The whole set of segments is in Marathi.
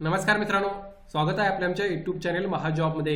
नमस्कार मित्रांनो स्वागत आहे आपल्या आमच्या युट्यूब चॅनेल महाजॉबमध्ये.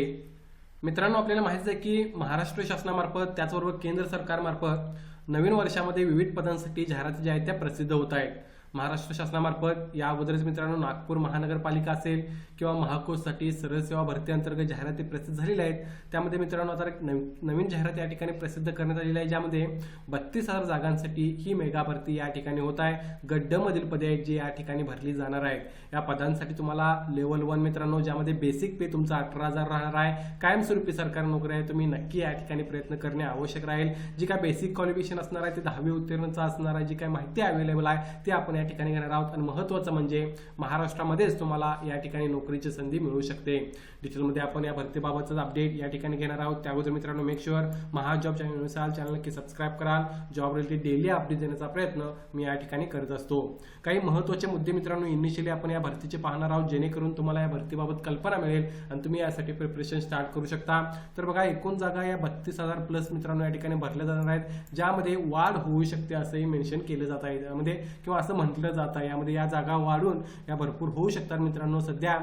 मित्रांनो आपल्याला माहितीच आहे की महाराष्ट्र शासनामार्फत त्याचबरोबर केंद्र सरकारमार्फत नवीन वर्षामध्ये विविध पदांसाठी जाहिराती ज्या आहेत त्या प्रसिद्ध होत आहेत. महाराष्ट्र शासनामार्फत या अगोदरच मित्रांनो नागपूर महानगरपालिका असेल किंवा महाकोषसाठी सरळ सेवा भरती अंतर्गत जाहिराती प्रसिद्ध झालेल्या आहेत त्यामध्ये मित्रांनो आता एक नवीन जाहिरात या ठिकाणी प्रसिद्ध करण्यात आलेली आहे ज्यामध्ये बत्तीस हजार जागांसाठी ही मेगा भरती या ठिकाणी होत आहे. गड्डमधील पदे आहेत जी या ठिकाणी भरली जाणार आहेत. या पदांसाठी तुम्हाला लेवल वन मित्रांनो ज्यामध्ये बेसिक पे तुमचा अठरा हजार राहणार आहे. कायमस्वरूपी सरकारी नोकरी आहे तुम्ही नक्की या ठिकाणी प्रयत्न करणे आवश्यक राहील. जी काय बेसिक क्वालिफिकेशन असणार आहे ते दहावी उत्तीर्णचा असणार आहे जी काय माहिती अवेलेबल आहे ते आपण या ठिकाणी घेणार आहोत. आणि महत्त्वाचं म्हणजे महाराष्ट्रामध्येच तुम्हाला या ठिकाणी नोकरीची संधी मिळू शकते. डिटेलमध्ये आपण या भरतीबाबतचा अपडेट या ठिकाणी घेणार आहोत. त्याबद्दल मित्रांनो मेक शुअर महाजॉब चॅनल असाल चॅनल नक्की सबस्क्राईब कराल. जॉब रिलेटेड डेली अपडेट देण्याचा प्रयत्न मी या ठिकाणी करत असतो. काही महत्त्वाचे मुद्दे मित्रांनो इनिशियली आपण या भरतीचे पाहणार आहोत जेणेकरून तुम्हाला या भरतीबाबत कल्पना मिळेल आणि तुम्ही यासाठी प्रिपरेशन स्टार्ट करू शकता. तर बघा एकूण जागा या बत्तीस हजार प्लस मित्रांनो या ठिकाणी भरल्या जाणार आहेत. ज्यामध्ये वाढ होऊ शकते असंही मेन्शन केलं जात आहे. त्यामध्ये किंवा असं म्हटलं जात. आहे यामध्ये या जागा वाढून या भरपूर होऊ शकतात मित्रांनो. सध्या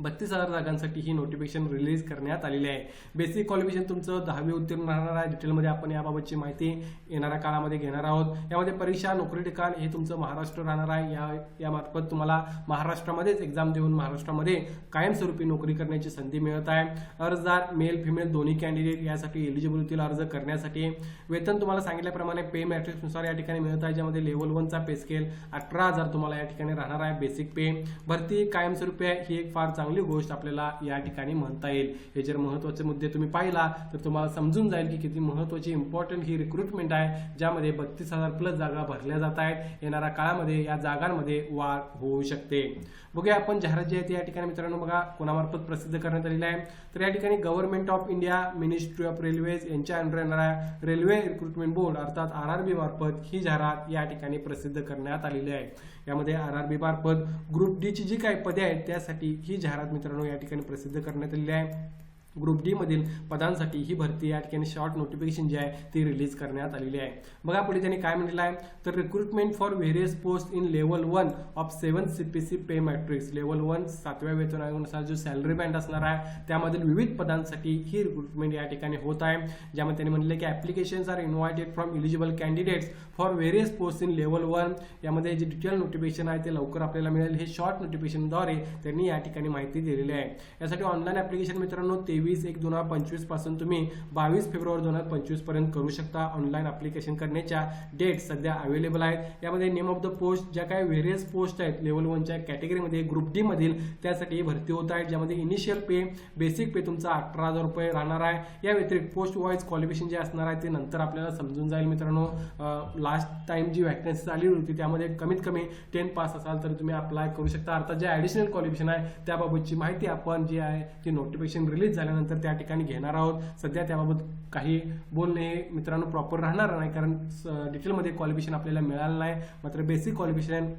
बत्तीस हजार जागांसाठी ही नोटिफिकेशन रिलीज करण्यात आलेली आहे. बेसिक क्वालिफिकेशन तुमचं दहावी उत्तीर्ण राहणार आहे. डिटेलमध्ये आपण याबाबतची माहिती येणाऱ्या काळामध्ये घेणार आहोत. यामध्ये परीक्षा नोकरी ठिकाण हे तुमचं महाराष्ट्र राहणार आहे. या यामार्फत तुम्हाला महाराष्ट्रामध्येच एक्झाम देऊन महाराष्ट्रामध्ये कायमस्वरूपी नोकरी करण्याची संधी मिळत आहे. अर्जदार मेल फिमेल दोन्ही कॅन्डिडेट यासाठी एलिजिबिलिटीला अर्ज करण्यासाठी. वेतन तुम्हाला सांगितल्याप्रमाणे पे मॅट्रिक्सनुसार या ठिकाणी मिळत आहे ज्यामध्ये लेवल वनचा पे स्केल अठरा हजार तुम्हाला या ठिकाणी राहणार आहे. बेसिक पे भरती कायमस्वरूपी आहे. ही एक फार चांगली चांगली गोष्ट आपल्याला या ठिकाणी म्हणता येईल. हे जर महत्त्वाचे मुद्दे तुम्ही पाहिला तर तुम्हाला समजून जाईल की किती महत्वाची इम्पॉर्टंट ही रिक्रुटमेंट आहे ज्यामध्ये बत्तीस हजार प्लस जागा भरल्या जात आहेत. येणाऱ्या काळामध्ये या जागांमध्ये वाढ होऊ शकते. बघूया आपण जाहिरात जी आहे ती या ठिकाणी मित्रांनो बघा कोणामार्फत प्रसिद्ध करण्यात आलेली आहे. तर या ठिकाणी government of India ministry of railways यांच्या अंडर येणाऱ्या रेल्वे रिक्रुटमेंट बोर्ड अर्थात आर आर बी मार्फत ही जाहिरात या ठिकाणी प्रसिद्ध करण्यात आलेली आहे. यामध्ये आर आर बी मार्फत ग्रुप डी ची जी काही पदे आहेत त्यासाठी ही जाहिरात मित्रांनो या ठिकाणी प्रसिद्ध करण्यात आलेली आहे. ग्रुप डी मधील पदांसाठी ही भरती या ठिकाणी शॉर्ट नोटिफिकेशन जी आहे ती रिलीज करण्यात आलेली आहे. बघा पुढे त्यांनी काय म्हटलेलं आहे. तर recruitment for various post in level one of seven CPC pay matrix level one सातव्या वेतन आयोगानुसार जो सॅलरी बँड असणार आहे त्यामधील विविध पदांसाठी ही रिक्रुटमेंट या ठिकाणी होत आहे. ज्यामध्ये त्यांनी म्हटलं की applications are invited from eligible candidates for various post in level one यामध्ये जे डिटेल नोटिफिकेशन आहे ते लवकर आपल्याला मिळेल. हे शॉर्ट नोटिफिकेशनद्वारे त्यांनी या ठिकाणी माहिती दिलेली आहे. यासाठी ऑनलाईन ऍप्लिकेशन मित्रांनो तेवीस एक दोन हजार पंचवीसपासून तुम्ही बावीस फेब्रुवारी दोन हजार पंचवीसपर्यंत करू शकता. ऑनलाईन अप्लिकेशन करण्याच्या डेट सध्या अवेलेबल आहेत. यामध्ये नेम ऑफ द पोस्ट ज्या काही व्हेरियस पोस्ट आहेत लेवल वनच्या कॅटेगरीमध्ये ग्रुप डी मधील त्यासाठी भरती होत आहेत. ज्यामध्ये इनिशियल पे बेसिक पे तुमचा अठरा हजार रुपये राहणार आहे. या व्यतिरिक्त पोस्ट वाईज क्वालिफिकेशन जे असणार आहे ते नंतर आपल्याला समजून जाईल मित्रांनो. लास्ट टाइम जी वॅकन्सी आली होती त्यामध्ये कमीत कमी टेन पास असाल तर तुम्ही अप्लाय करू शकता. अर्थात जे ऍडिशनल क्वालिफिकेशन आहे त्याबाबतची माहिती आपण जी आहे ती नोटिफिकेशन रिलीज झाल्यानंतर त्या ठिकाणी घेणार आहोत. सध्या त्याबाबत काही बोलणे हे मित्रांनो प्रॉपर राहणार नाही कारण डिटेलमध्ये क्वालिफिकेशन आपल्याला मिळालं नाही. मात्र बेसिक क्वालिफिकेशन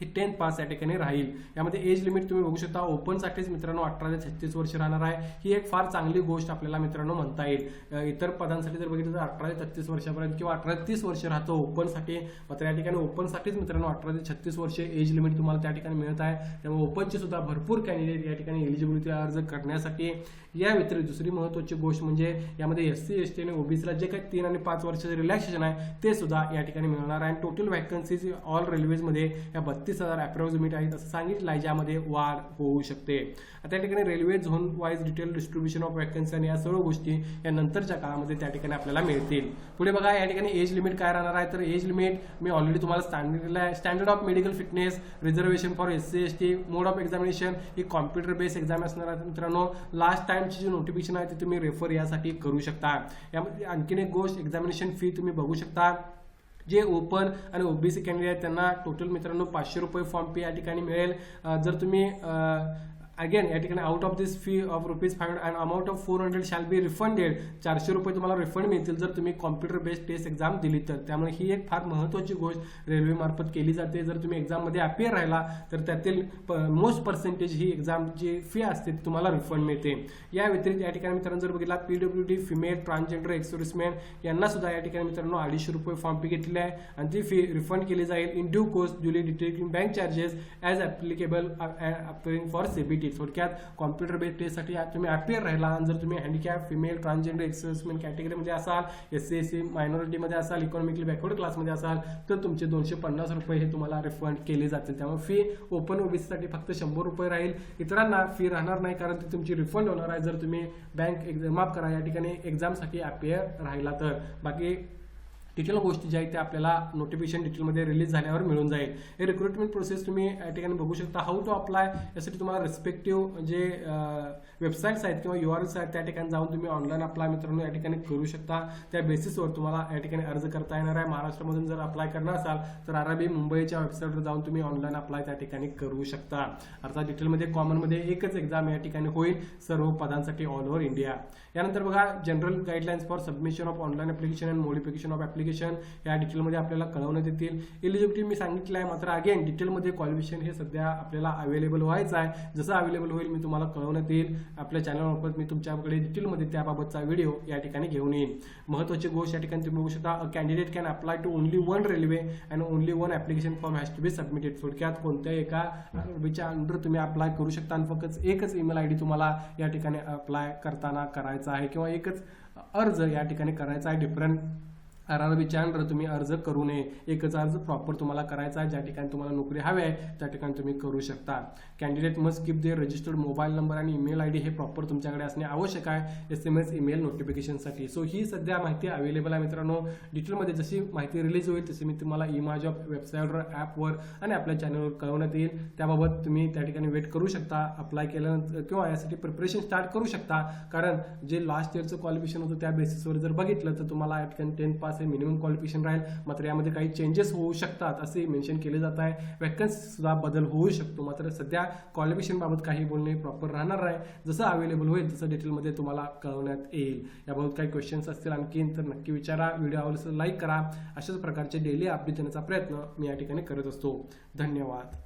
ही टेन्थ पास या ठिकाणी राहील. यामध्ये एज लिमिट तुम्ही बघू शकता ओपनसाठीच मित्रांनो अठरा ते छत्तीस वर्ष राहणार आहे. ही एक फार चांगली गोष्ट आपल्याला मित्रांनो म्हणता येईल. इतर पदांसाठी जर बघितलं तर अठरा ते छत्तीस वर्षापर्यंत किंवा अठरा ते तीस वर्ष राहतो ओपनसाठी मात्र या ठिकाणी ओपनसाठीच मित्रांनो अठरा ते छत्तीस वर्ष एज लिमिट तुम्हाला त्या ठिकाणी मिळत आहे. त्यामुळे ओपनची सुद्धा भरपूर कॅन्डिडेट या ठिकाणी एलिजिबिलिटी अर्ज करण्यासाठी. या व्यतिरिक्त दुसरी महत्वाची गोष्ट म्हणजे यामध्ये एस सी एस टी आणि ओबीसीला जे काही तीन आणि पाच वर्षाचे रिलॅक्सेशन आहे ते सुद्धा या ठिकाणी मिळणार आहे. टोटल व्हॅकन्सीज ऑल रेल्वेजमध्ये या बत्तीस हजार अप्रॉक्झिमेट आहेत असं सांगितलं आहे ज्यामध्ये वाढ होऊ शकते. आता या ठिकाणी railway zone wise detail distribution of vacancy आणि या सर्व गोष्टी या नंतरच्या काळामध्ये त्या ठिकाणी आपल्याला मिळतील. पुढे बघा या ठिकाणी एज लिमिट काय राहणार आहे? तर एज लिमिट मी ऑलरेडी तुम्हाला स्टँडर्ड आहे. Standard of medical fitness reservation for S C S T mode of examination he computer based exam असणार आहे मित्रांनो. लास्ट टाइमची जी नोटिफिकेशन आहे ती तुम्ही रेफर यासाठी करू शकता. यामध्ये आणखीन एक गोष्ट एक्झामिनेशन फी तुम्ही बघू शकता. जे ओपन आणि ओबीसी कॅन्डिडेट आहेत त्यांना टोटल मित्रांनो पाचशे रुपये फॉर्म पे या ठिकाणी मिळेल. जर तुम्ही अगेन या ठिकाणी out of this fee of rupees five and amount of four hundred shall be refunded चारशे रुपये तुम्हाला रिफंड मिळतील जर तुम्ही कॉम्प्युटर बेस्ड टेस्ट एक्झाम दिली तर. त्यामुळे ही एक फार महत्त्वाची गोष्ट रेल्वेमार्फत केली जाते. जर तुम्ही एक्झाममध्ये अपियर राहिला तर त्यातील मोस्ट पर्सेंटेज ही एक्झामची फी असते ती तुम्हाला रिफंड मिळते. या व्यतिरिक्त या ठिकाणी मित्रांनो जर बघितला P W D female transgender ex serviceman यांना सुद्धा या ठिकाणी मित्रांनो अडीचशे रुपये फॉर्म फी घेतलेली आहे. आणि ती फी रिफंड केली जाईल. In due course duly detecting bank charges as applicable appearing for CBT थोडक्यात कॉम्प्युटर बेस्ड टेस्टसाठी तुम्ही अपियर राहिला. आणि जर तुम्ही हँडिकॅप फिमेल ट्रान्सजेंडर एक्सेसमेंट कॅटेगरीमध्ये असाल एस सी एस सी मायनॉरिटीमध्ये असाल इकॉनॉमिकली बॅकवर्ड क्लासमध्ये असाल तर तुमचे दोनशे पन्नास रुपये हे तुम्हाला रिफंड केले जातील. त्यामुळे फी ओपन ओबीसीसाठी फक्त शंभर रुपये राहील. इतरांना फी राहणार नाही कारण ती तुमची रिफंड होणार आहे. जर तुम्ही बँक एक्झाम माफ करा या ठिकाणी एक्झामसाठी अपियर राहिला तर. बाकी डिटेल गोष्टी ज्या आहेत त्या आपल्याला नोटिफिकेशन डिटेलमध्ये रिलीज झाल्यावर मिळून जाईल. हे रिक्रुटमेंट प्रोसेस तुम्ही या ठिकाणी बघू शकता हाऊ टू अप्लाय यासाठी तुम्हाला रिस्पेक्टिव्ह जे वेबसाईट्स आहेत किंवा यू आर एस आहेत त्या ठिकाणी जाऊन तुम्ही ऑनलाईन अप्लाय मित्रांनो या ठिकाणी करू शकता. त्या बेसिसवर तुम्हाला या ठिकाणी अर्ज करता येणार आहे. महाराष्ट्रामधून जर अप्लाय करणार असाल तर आरबी मुंबईच्या वेबसाईटवर जाऊन तुम्ही ऑनलाईन अप्लाय त्या ठिकाणी करू शकता. अर्थात डिटेलमध्ये कॉमनमध्ये एकच एक्झाम या ठिकाणी होईल सर्व पदांसाठी ऑल ओव्हर इंडिया यानंतर बघा general guidelines for submission of online application and modification of qualification या डिटेलमध्ये आपल्याला कळवण्यात येतील. एलिजिबिलिटी मी सांगितलं आहे मात्र अगेन डिटेलमध्ये क्वालिफिकेशन हे सध्या आपल्याला अवेलेबल व्हायचं आहे. जसं अवेलेबल होईल मी तुम्हाला कळवण्यात येईल. आपल्या चॅनलमार्फत मी तुमच्याकडे डिटेलमध्ये त्याबाबतचा व्हिडिओ या ठिकाणी घेऊन येईन. महत्त्वाची गोष्ट या ठिकाणी तुम्ही बघू शकता a candidate can apply to only one railway and only one application form has to be submitted थोडक्यात कोणत्याही एका रेल्वेच्या अंडर तुम्ही अप्लाय करू शकता आणि फक्त एकच ईमेल आय डी तुम्हाला या ठिकाणी अप्लाय करताना करायचा आहे किंवा एकच अर्ज या ठिकाणी करायचा आहे. डिफरंट आर आर बीच्या अंडर तुम्ही अर्ज करू नये. एकच अर्ज प्रॉपर तुम्हाला करायचा आहे. ज्या ठिकाणी तुम्हाला नोकरी हवी आहे त्या ठिकाणी तुम्ही करू शकता. Candidate must keep the registered mobile number आणि ईमेल आय डी हे प्रॉपर तुमच्याकडे असणे आवश्यक आहे. एस एम एस ईमेल नोटिफिकेशनसाठी सो ही सध्या माहिती अवेलेबल आहे मित्रांनो. डिटेलमध्ये जशी माहिती रिलीज होईल तशी मी तुम्हाला इमा जॉब वेबसाईटवर ॲपवर आणि आपल्या चॅनलवर कळवण्यात येईल. त्याबाबत तुम्ही त्या ठिकाणी वेट करू शकता. अप्लाय केल्यानंतर किंवा यासाठी प्रिपरेशन स्टार्ट करू शकता. कारण जे लास्ट इयरचं क्वालिफिकेशन होतं त्या बेसिसवर जर बघितलं तर तुम्हाला या ठिकाणी टेन पास असे मिनिमम क्वालिफिकेशन राहील. मात्र यामध्ये काही चेंजेस होऊ शकतात असे मेन्शन केले जात आहे. वॅकन्सी सुद्धा बदल होऊ शकतो. मात्र सध्या क्वालिफिकेशन बाबत काही बोलणे प्रॉपर राहणार आहे जसं अवेलेबल होईल तसं डिटेलमध्ये तुम्हाला कळवण्यात येईल. याबाबत काही क्वेश्चन्स असतील आणखीन तर नक्की विचारा. व्हिडिओ आवडल्यास लाईक करा. अशाच प्रकारचे डेली अपडेट देण्याचा प्रयत्न मी या ठिकाणी करत असतो. धन्यवाद.